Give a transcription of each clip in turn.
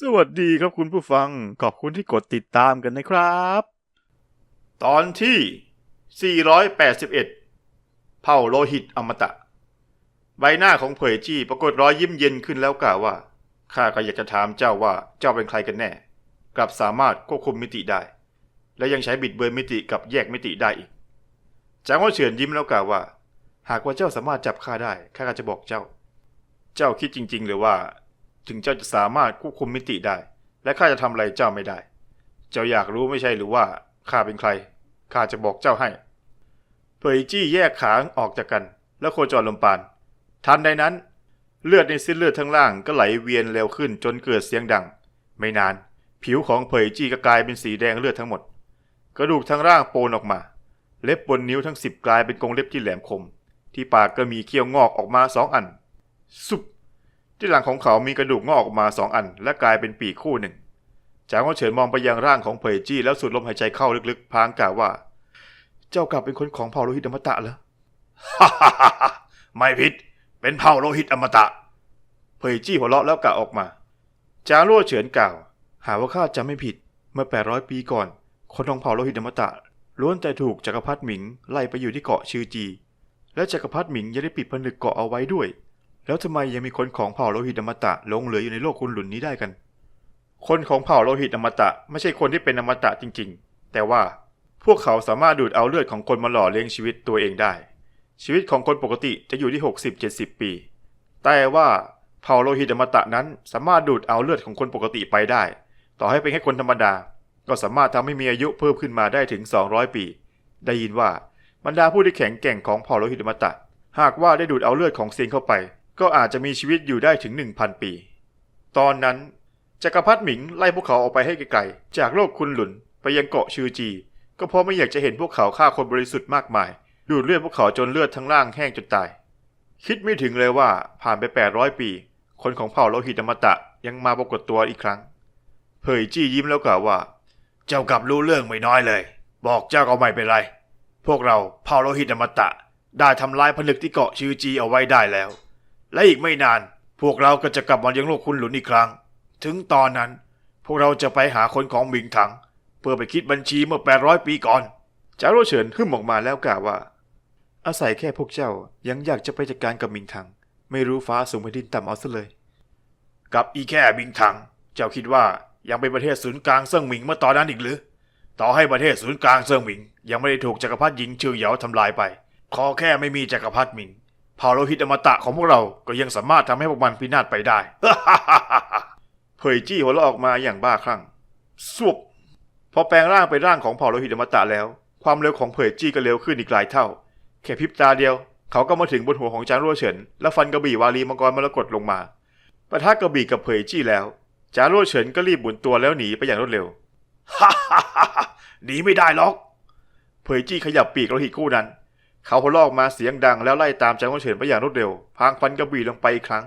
สวัสดีครับคุณผู้ฟัง ขอบคุณที่กดติดตามกันนะครับ ตอนที่ 481 เผ่าโลหิตอมตะ ใบหน้าของเผยจี้ปรากฏรอยยิ้มเย็นขึ้นแล้วกล่าวว่า ข้าก็อยากจะถามเจ้าว่าเจ้าเป็นใครกันแน่ กลับสามารถควบคุมมิติได้ และยังใช้บิดเบือนมิติกับแยกมิติได้อีก จางว่าเฉินยิ้มแล้วกล่าวว่า หากว่าเจ้าสามารถจับข้าได้ข้าก็จะบอกเจ้า เจ้าคิดจริง ๆ หรือว่า ถึงเจ้าจะสามารถควบคุมมิติได้ และข้าจะทำอะไรเจ้าไม่ได้ เจ้าอยากรู้ไม่ใช่หรือว่าข้าเป็นใครข้าจะบอกเจ้าให้เผยจี้แยกขาออกจากกัน แล้วโคจรลมปาน ทันใดนั้น เลือดในเส้นเลือดทั้งล่างก็ไหลเวียนเร็วขึ้นจนเกิดเสียงดัง ไม่นาน ผิวของเผยจี้ก็กลายเป็นสีแดงเลือดทั้งหมด กระดูกทั้งร่างโปนออกมา เล็บบนนิ้วทั้งสิบกลายเป็นกรงเล็บที่แหลมคม ที่ปากก็มีเขี้ยวงอกออกมาสองอัน สุบ ที่หลังของเขามีกระดูกงอกออกมาสองอัน และกลายเป็นปีกคู่หนึ่ง จางว่าเฉินมองไปยังร่างของเผยจี้แล้วสูดลมหายใจเข้าลึกๆ พางกล่าวว่า เจ้ากลับเป็นคนของเผ่าโลหิตอมตะเหรอฮ่าฮ่าฮ่าไม่ผิด เป็นเผ่าโลหิตอมตะเผยจี้หัวเราะแล้วกล่าวออกมา จางรั่วเฉินกล่าว หาว่าข้าจำไม่ผิด เมื่อ800ปีก่อน คนของเผ่าโลหิตอมตะล้วนแต่ถูกจักรพรรดิหมิงไล่ไปอยู่ที่เกาะชื่อจี และจักรพรรดิหมิงยังได้ปิดผนึกเกาะเอาไว้ด้วย แล้วทำไมยังมีคนของเผ่าโลหิตอมตะหลงเหลืออยู่ในโลกคุณหลุนนี้ได้กัน คนของเผ่าโลหิตอมตะไม่ใช่คนที่เป็นอมตะจริง ๆ แต่ว่าพวกเขาสามารถดูดเอาเลือดของคนมาหล่อเลี้ยงชีวิตตัวเองได้ ชีวิตของคนปกติจะอยู่ที่ 60-70 ปี แต่ว่าเผ่าโลหิตอมตะนั้นสามารถดูดเอาเลือดของคนปกติไปได้ ต่อให้เป็นแค่คนธรรมดา ก็สามารถทำให้มีอายุเพิ่มขึ้นมาได้ถึง 200 ปี ได้ยินว่าบรรดาผู้ที่แข็งแกร่งของเผ่าโลหิตอมตะ หากว่าได้ดูดเอาเลือดของเซียนเข้าไป ก็อาจจะมีชีวิตอยู่ได้ถึง 1,000 ปี ตอนนั้นจักรพรรดิหมิงไล่พวกเขาออกไปให้ไกลๆ จากโลกคุณหลุนไปยังเกาะชื่อจี ก็เพราะไม่อยากจะเห็นพวกเขาฆ่าคนบริสุทธิ์มากมาย ดูดเลือดพวกเขาจนเลือดทั้งล่างแห้งจนตาย คิดไม่ถึงเลยว่าผ่านไป 800 ปี คนของเผ่าโลหิตอมตะยังมาปรากฏตัวอีกครั้ง เผยจี้ยิ้มแล้วกล่าวว่า เจ้ากลับรู้เรื่องไม่น้อยเลย บอกเจ้าก็ไม่เป็นไร พวกเราเผ่าโลหิตอมตะได้ทำลายผนึกที่เกาะชื่อจีเอาไว้ได้แล้ว และอีกไม่นาน พวกเราก็จะกลับมายังโลกคุณหลุนอีกครั้ง ถึงตอนนั้น พวกเราจะไปหาคนของหมิงถัง เพื่อไปคิดบัญชีเมื่อ 800 ปีก่อนจาโรเฉินหึ่มออกมาแล้วกล่าวว่า อาศัยแค่พวกเจ้ายังอยากจะไปจัดการกับหมิงถัง ไม่รู้ฟ้าสูงไปดินต่ำเอาซะเลย กับอีแค่หมิงถัง เจ้าคิดว่ายังเป็นประเทศศูนย์กลางเซิ่งหมิงเมื่อตอนนั้นอีกหรือ ต่อให้ประเทศศูนย์กลางเซิ่งหมิง ยังไม่ได้ถูกจักรพรรดิหญิงชื่อเหยาทำลายไป ขอแค่ไม่มีจักรพรรดิหมิง เผ่าโลหิตอมตะของพวกเราก็ยังสามารถทำให้พวกมันพินาศไปได้เผยจี้หัวเราะออกมาอย่างบ้าคลั่งสวบพอแปลงร่างเป็นร่างของเผ่าโลหิตอมตะแล้ว ความเร็วของเผยจี้ก็เร็วขึ้นอีกหลายเท่า แค่พริบตาเดียว เขาก็มาถึงบนหัวของจางรั่วเฉิน และฟันกระบี่วาลีมังกรมรกตลงมาปะทะกระบี่กับเผยจี้แล้วจางรั่วเฉินก็รีบหมุนตัวแล้วหนีไปอย่างรวดเร็วฮ่าฮ่าฮ่าหนีไม่ได้หรอก เผยจี้ขยับปีกโลหิตคู่นั้น เขาหัวเราะออกมาเสียงดังแล้วไล่ตามจางโร่เฉินไปอย่างรวดเร็ว พางฟันกระบี่ลงไปอีกครั้ง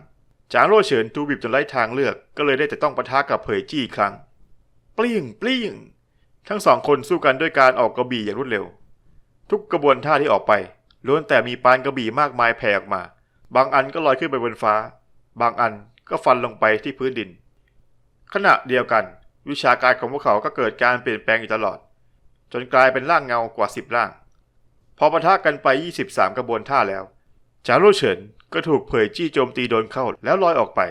จางโร่เฉินตูบีบจนไร้ทางเลือก ก็เลยได้แต่ต้องปะทะกับเผยจี้อีกครั้ง ปลี่งปลี่งทั้งสองคนสู้กันด้วยการออกกระบี่อย่างรวดเร็ว ทุกกระบวนท่าที่ออกไปล้วนแต่มีปานกระบี่มากมายแผ่ออกมา บางอันก็ลอยขึ้นไปบนฟ้า บางอันก็ฟันลงไปที่พื้นดิน ขณะเดียวกัน วิชาการของพวกเขาก็เกิดการเปลี่ยนแปลงอยู่ตลอด จนกลายเป็นร่างเงากว่าสิบร่าง พอปะทะกันไป 23 กระบวนท่าแล้ว จารุเฉินก็ถูกเผยจี้โจมตีโดนเข้าแล้วลอยออกไป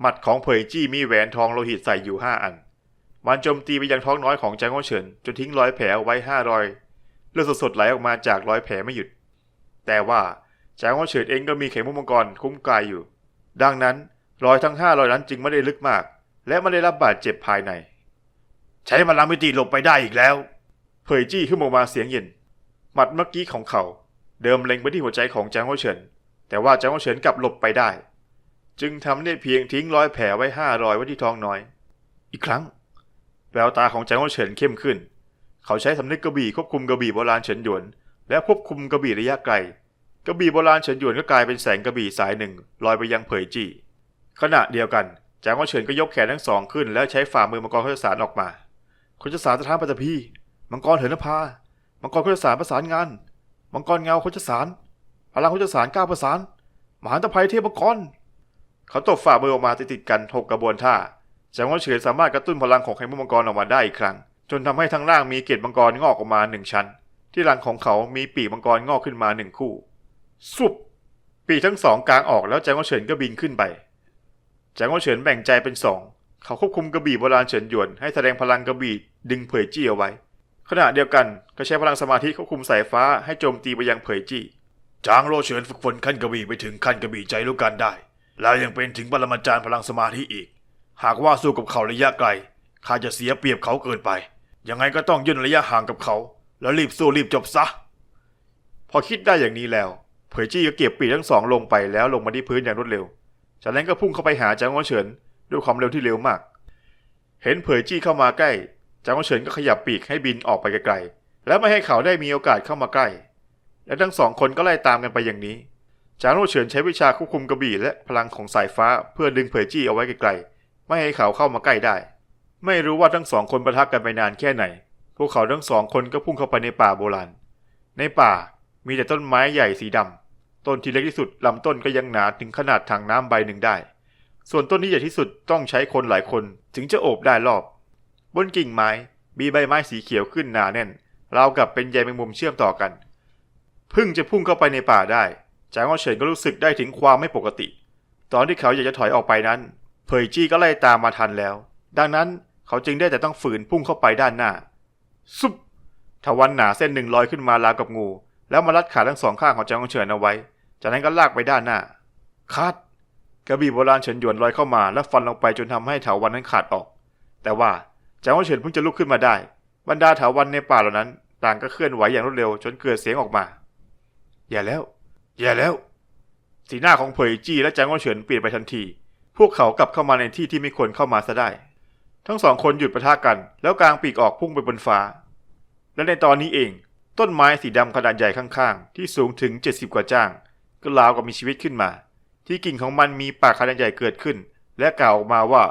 หมัดของเผยจี้มีแหวนทองโลหิตใส่อยู่ 5 อัน มันโจมตีไปยังท้องน้อยของจางโง่เฉินจนทิ้งรอยแผลไว้5รอยเลือดสดๆไหลออกมาจากรอยแผลไม่หยุด แต่ว่าจางโง่เฉินเองก็มีเข็มมุมังกรคุ้มกายอยู่ ดังนั้นรอยทั้ง5รอยนั้นจึงไม่ได้ลึกมาก และไม่ได้รับบาดเจ็บภายใน ใช้พลังมิติหลบไปได้อีกแล้ว เผยจี้ขึ้นออกมาเสียงเย็น หมัดเมื่อกี้ของเขาเดิมเล็งไปที่หัวใจของจางโฮเฉิน แต่ว่าจางโฮเฉินกลับหลบไปได้ จึงทำได้เพียงทิ้งรอยแผลไว้ห้ารอยไว้ที่ท้องน้อย อีกครั้ง แววตาของจางโฮเฉินเข้มขึ้น เขาใช้สำนึกกระบี่ควบคุมกระบี่โบราณเฉินหยวน และควบคุมกระบี่ระยะไกลกระบี่โบราณเฉินหยวนก็กลายเป็นแสงกระบี่สายหนึ่งลอยไปยังเผยจี้ขณะเดียวกันจางโฮเฉินก็ยกแขนทั้งสองขึ้น แล้วใช้ฝ่ามือมังกรโคจสารออกมาโคจสารสถานปัตตภีมังกรเหินนภา มังกรโคจรสารประสานงาน มังกรเงาโคจรสารพลังโคจรสารก้าวประสาน มหาตภัยเทพมังกร เขาตบฝ่ามือออกมาติดติดๆกันหกกระบวนท่าจางว่าเฉินสามารถกระตุ้นพลังของไข่มุกมังกรออกมาได้อีกครั้ง จนทำให้ทั้งล่างมีเกล็ดมังกรงอกออกมาหนึ่งชั้น ที่หลังของเขามีปีกมังกรงอกขึ้นมาหนึ่งคู่สุบปีกทั้งสองกลางออกแล้วแจงว่าเฉินก็บินขึ้นไปแจงว่าเฉินแบ่งใจเป็นสองเขาควบคุมกระบี่โบราณเฉินหยวนให้แสดงพลังกระบี่ดึงเผยจี้เอาไว้ ขณะเดียวกันก็ใช้พลังสมาธิควบคุมสายฟ้าให้โจมตีไปยังเผยจี้จางโลเฉินฝึกฝนขั้นกระบี่ไปถึงขั้นกระบี่ใจรู้กันได้ แล้วยังเป็นถึงปรมาจารย์พลังสมาธิอีก หากว่าสู้กับเขาระยะไกลข้าจะเสียเปรียบเขาเกินไป ยังไงก็ต้องย่นระยะห่างกับเขา แล้วรีบสู้รีบจบซะ พอคิดได้อย่างนี้แล้ว เผยจี้ก็เก็บปีกทั้งสองลงไปแล้วลงมาที่พื้นอย่างรวดเร็ว จากนั้นก็พุ่งเข้าไปหาจางโอเฉินด้วยความเร็วที่เร็วมาก เห็นเผยจี้เข้ามาใกล้ จางโอเฉินก็ขยับปีกให้บินออกไปไกลๆ แล้วไม่ให้เขาได้มีโอกาสเข้ามาใกล้ และทั้งสองคนก็ไล่ตามกันไปอย่างนี้ จางโอเฉินใช้วิชาควบคุมกระบี่และพลังของสายฟ้าเพื่อดึงเผยจี้เอาไว้ไกลๆ ไม่ให้เขาเข้ามาใกล้ได้ ไม่รู้ว่าทั้งสองคนประทักกันไปนานแค่ไหน พวกเขาทั้งสองคนก็พุ่งเข้าไปในป่าโบราณ ในป่ามีแต่ต้นไม้ใหญ่สีดำต้นที่เล็กที่สุดลำต้นก็ยังหนาถึงขนาดถังน้ำใบหนึ่งได้ ส่วนต้นที่ใหญ่ที่สุดต้องใช้คนหลายคนถึงจะโอบได้รอบ บนกิ่งไม้มีใบไม้สีเขียวขึ้นหนาแน่นราวกับเป็นใยแมงมุมเชื่อมต่อกันพิ่งจะพุ่งเข้าไปในป่าได้ จางอ้อเฉินก็รู้สึกได้ถึงความไม่ปกติ ตอนที่เขาอยากจะถอยออกไปนั้น เผยจี้ก็ไล่ตามมาทันแล้ว ดังนั้นเขาจึงได้แต่ต้องฝืนพุ่งเข้าไปด้านหน้า ซุบทวันหนาเส้นหนึ่งลอยขึ้นมาราวกับงู แล้วมารัดขาทั้งสองข้างของจางอ้อเฉินเอาไว้ จากนั้นก็ลากไปด้านหน้าคัดกระบี่โบราณเฉินหยวนลอยเข้ามาและฟันลงไปจนทำให้เถาวันนั้นขาดออก แต่ว่า จางว่าเฉินเพิ่งจะลุกขึ้นมาได้ บรรดาถาวันในป่าเหล่านั้น ต่างก็เคลื่อนไหวอย่างรวดเร็ว จนเกิดเสียงออกมา อย่าแล้ว อย่าแล้ว สีหน้าของเผยจี้และจางว่าเฉินเปลี่ยนไปทันที พวกเขากลับเข้ามาในที่ที่ไม่ควรเข้ามาซะได้ ทั้งสองคนหยุดประทะกัน แล้วกลางปีกออกพุ่งไปบนฟ้า และในตอนนี้เอง ต้นไม้สีดำขนาดใหญ่ข้างๆ ที่สูงถึง 70 กว่าจ้าง ก็ราวกับมีชีวิตขึ้นมา ที่กิ่งของมันมีปากขนาดใหญ่เกิดขึ้น และกล่าวออกมาว่า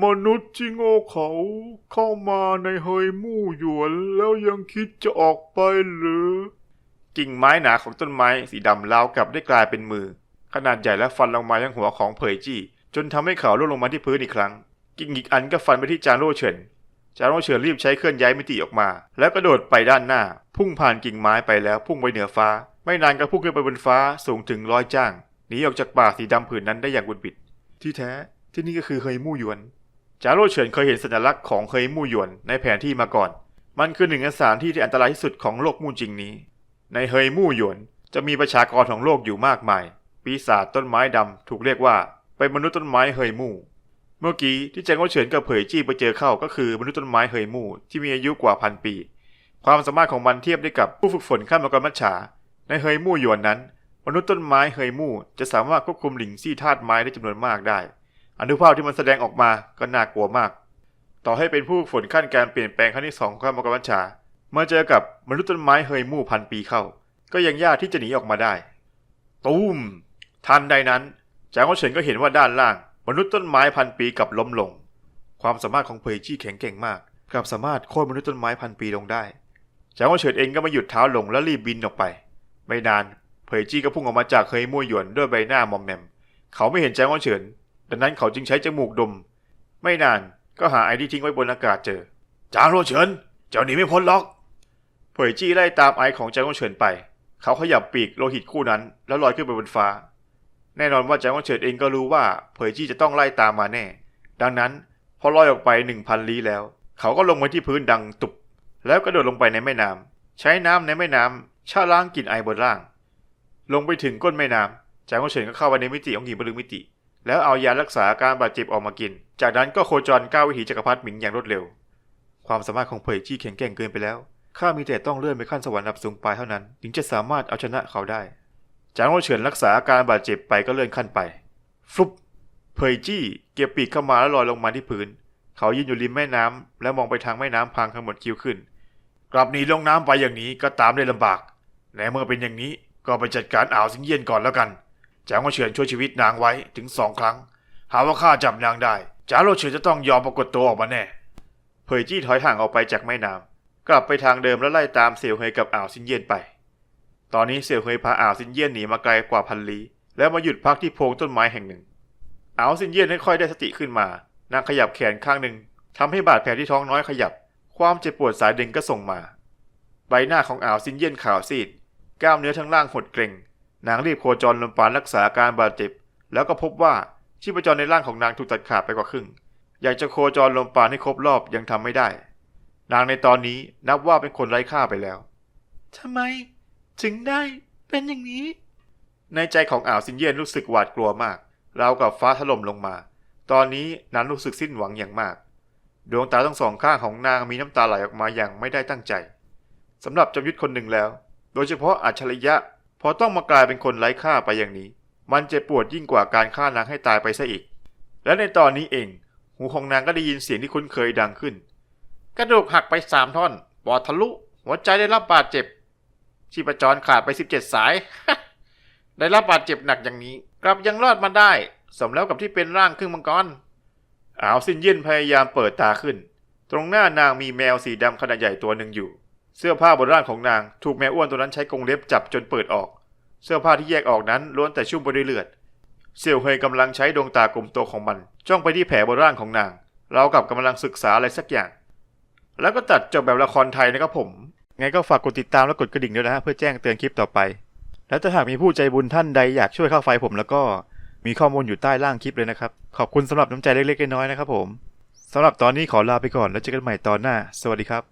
มนุษย์ที่โง่เขาเข้ามาในเฮยมู่หยวนแล้วยังคิดจะออกไปหรือ กิ่งไม้หนาของต้นไม้สีดำราวกับได้กลายเป็นมือ ขนาดใหญ่และฟันลงมายังหัวของเผยจี้ จนทำให้เขาล่วงลงมาที่พื้นอีกครั้ง กิ่งอีกอันก็ฟันไปที่จางโร่เฉินจางโร่เฉินรีบใช้เคลื่อนย้ายมิติออกมา แล้วกระโดดไปด้านหน้า พุ่งผ่านกิ่งไม้ไปแล้วพุ่งไปเหนือฟ้า ไม่นานก็พุ่งขึ้นไปบนฟ้าสูงถึงร้อยจ้างหนีออกจากป่าสีดำผืนนั้นได้อย่างบุดบิด ที่แท้ที่นี่ก็คือเฮยมู่หยวน จาโร่เฉินเคยเห็นสัญลักษณ์ของเฮยมู่หยวนในแผนที่มาก่อน มันคือหนึ่งในสถานที่ที่อันตรายที่สุดของโลกมู่จริงนี้ ในเฮยมู่หยวนจะมีประชากรของโลกอยู่มากมาย ปีศาจต้นไม้ดำถูกเรียกว่าเป็นมนุษย์ต้นไม้เฮยมู่เมื่อกี้ที่แจงโอเฉินกับเผยจี้ไปเจอเข้าก็คือมนุษย์ต้นไม้เฮยมู่ที่มีอายุกว่าพันปี ความสามารถของมันเทียบได้กับผู้ฝึกฝนขั้นมังกรมัจฉาในเฮยมู่หยวนนั้น มนุษย์ต้นไม้เฮยมู่จะสามารถควบคุมหลิงซี่ธาตุไม้ได้จำนวนมากได้ อนุภาพที่มันแสดงออกมาก็น่ากลัวมาก ต่อให้เป็นผู้ฝึกฝนขั้นการเปลี่ยนแปลงขั้นที่สองของขั้นมังกรมัจฉาเมื่อเจอกับมนุษย์ต้นไม้เฮยมู่พันปีเข้า ก็ยังยากที่จะหนีออกมาได้ ตูมทันใดนั้นจางโอเฉินก็เห็นว่าด้านล่าง มนุษย์ต้นไม้พันปีกลับล้มลง ความสามารถของเพยจี้แข็งแกร่งมากกลับสามารถโค่นมนุษย์ต้นไม้พันปีลงได้จางโอเฉินเองก็มาหยุดเท้าลงและรีบบินออกไป ไม่นานเพยจี้ก็พุ่งออกมาจากเฮยมู่หยวนด้วยใบหน้ามอมแมม เขาไม่เห็นจางโอเฉิน ดังนั้นเขาจึงใช้จมูกดม ไม่นานก็หาไอที่ทิ้งไว้บนอากาศเจอ จางโอเฉิน เจ้าหนีไม่พ้นหรอกเผยจี้ไล่ตามไอของจางโอเฉินไป เขาขยับปีกโลหิตคู่นั้น แล้วลอยขึ้นไปบนฟ้า แน่นอนว่าจางโอเฉินเองก็รู้ว่าเผยจี้จะต้องไล่ตามมาแน่ ดังนั้นพอลอยออกไปหนึ่งพันลี้แล้ว เขาก็ลงมาที่พื้นดังตุบ แล้วกระโดดลงไปในแม่น้ำใช้น้ำในแม่น้ำชาล้างกลิ่นไอบนล่าง ลงไปถึงก้นแม่น้ำจางโอเฉินก็เข้าไปในมิติของหินบลึงมิติ แล้วเอายารักษาอาการบาดเจ็บออกมากิน จากนั้นก็โคจรก้าววิถีจักรพรรดิหมิงอย่างรวดเร็ว ความสามารถของเผยจี้แข็งแกร่งเกินไปแล้ว ข้ามีแต่ต้องเลื่อนไปขั้นสวรรค์ระดับสูงไปเท่านั้น ถึงจะสามารถเอาชนะเขาได้ จางโอเฉินรักษาอาการบาดเจ็บไปก็เลื่อนขั้นไป ฟลุปเผยจี้เก็บปีกเข้ามาแล้วลอยลงมาที่พื้น เขายืนอยู่ริมแม่น้ำและมองไปทางแม่น้ำพังทั้งหมดคิ้วขึ้น กลับหนีลงน้ำไปอย่างนี้ก็ตามได้ลำบากในเมื่อเป็นอย่างนี้ก็ไปจัดการอ่าวสิงเย็นก่อนแล้วกัน จางโอเฉินช่วยชีวิตนางไว้ถึงสองครั้ง หาว่าข้าจับนางได้จาโอเฉินจะต้องยอมปรากฏตัวออกมาแน่เผยจี้ถอยห่างออกไปจากแม่น้ำกลับไปทางเดิมแล้วไล่ตามเสี่ยวเฮยกับอ่าวซินเยียนไป ตอนนี้เสี่ยวเฮยพาอ่าวซินเยียนหนีมาไกลกว่าพันลี้แล้วมาหยุดพักที่โพรงต้นไม้แห่งหนึ่งอ่าวซินเยียนค่อยๆได้สติขึ้นมานางขยับแขนข้างหนึ่งทำให้บาดแผลที่ท้องน้อยขยับ ความเจ็บปวดสายดึงก็ส่งมา ใบหน้าของอ่าวซินเยี่ยนขาวซีด กล้ามเนื้อทั้งล่างหดเกร็ง นางรีบโคจรลมปานรักษาอาการบาดเจ็บ แล้วก็พบว่าชีพจรในร่างของนางถูกตัดขาดไปกว่าครึ่ง อยากจะโคจรลมปานให้ครบรอบยังทำไม่ได้ นางในตอนนี้นับว่าเป็นคนไร้ค่าไปแล้วทำไม ถึงได้เป็นอย่างนี้ ในใจของอ่าวซินเยียนรู้สึกหวาดกลัวมากราวกับฟ้าถล่มลงมา ตอนนี้นางรู้สึกสิ้นหวังอย่างมาก ดวงตาทั้งสองข้างของนางมีน้ำตาไหลออกมาอย่างไม่ได้ตั้งใจสำหรับจอมยุทธคนหนึ่งแล้ว โดยเฉพาะอัจฉริยะ พอต้องมากลายเป็นคนไร้ค่าไปอย่างนี้ มันเจ็บปวดยิ่งกว่าการฆ่านางให้ตายไปซะอีก และในตอนนี้เอง หูของนางก็ได้ยินเสียงที่คุ้นเคยดังขึ้น กระดูกหักไปสามท่อน ปอดทะลุ หัวใจได้รับบาดเจ็บ ชีพจรขาดไปสิบเจ็ดสาย ได้รับบาดเจ็บหนักอย่างนี้ กลับยังรอดมาได้ สมแล้วกับที่เป็นร่างครึ่งมังกรอาวซินเย็นพยายามเปิดตาขึ้น ตรงหน้านางมีแมวสีดำขนาดใหญ่ตัวหนึ่งอยู่ เสื้อผ้าบนร่างของนางถูกแมวอ้วนตัวนั้นใช้กรงเล็บจับจนเปิดออก เสื้อผ้าที่แยกออกนั้นล้วนแต่ชุ่มไปด้วยเลือด เสี่ยวเฮยกำลังใช้ดวงตากลมโตของมัน จ้องไปที่แผลบนร่างของนาง เรากับกำลังศึกษาอะไรสักอย่าง แล้วก็ตัดจบแบบละครไทยนะครับผม ไงก็ฝากกดติดตามและกดกระดิ่งด้วยนะฮะเพื่อแจ้งเตือนคลิปต่อไป และถ้าหากมีผู้ใจบุญท่านใดอยากช่วยค่าไฟผมแล้วก็มีข้อมูลอยู่ใต้ล่างคลิปเลยนะครับ ขอบคุณสำหรับน้ำใจเล็กๆน้อยๆนะครับผมสำหรับตอนนี้ขอลาไปก่อนแล้วเจอกันใหม่ตอนหน้า สวัสดีครับ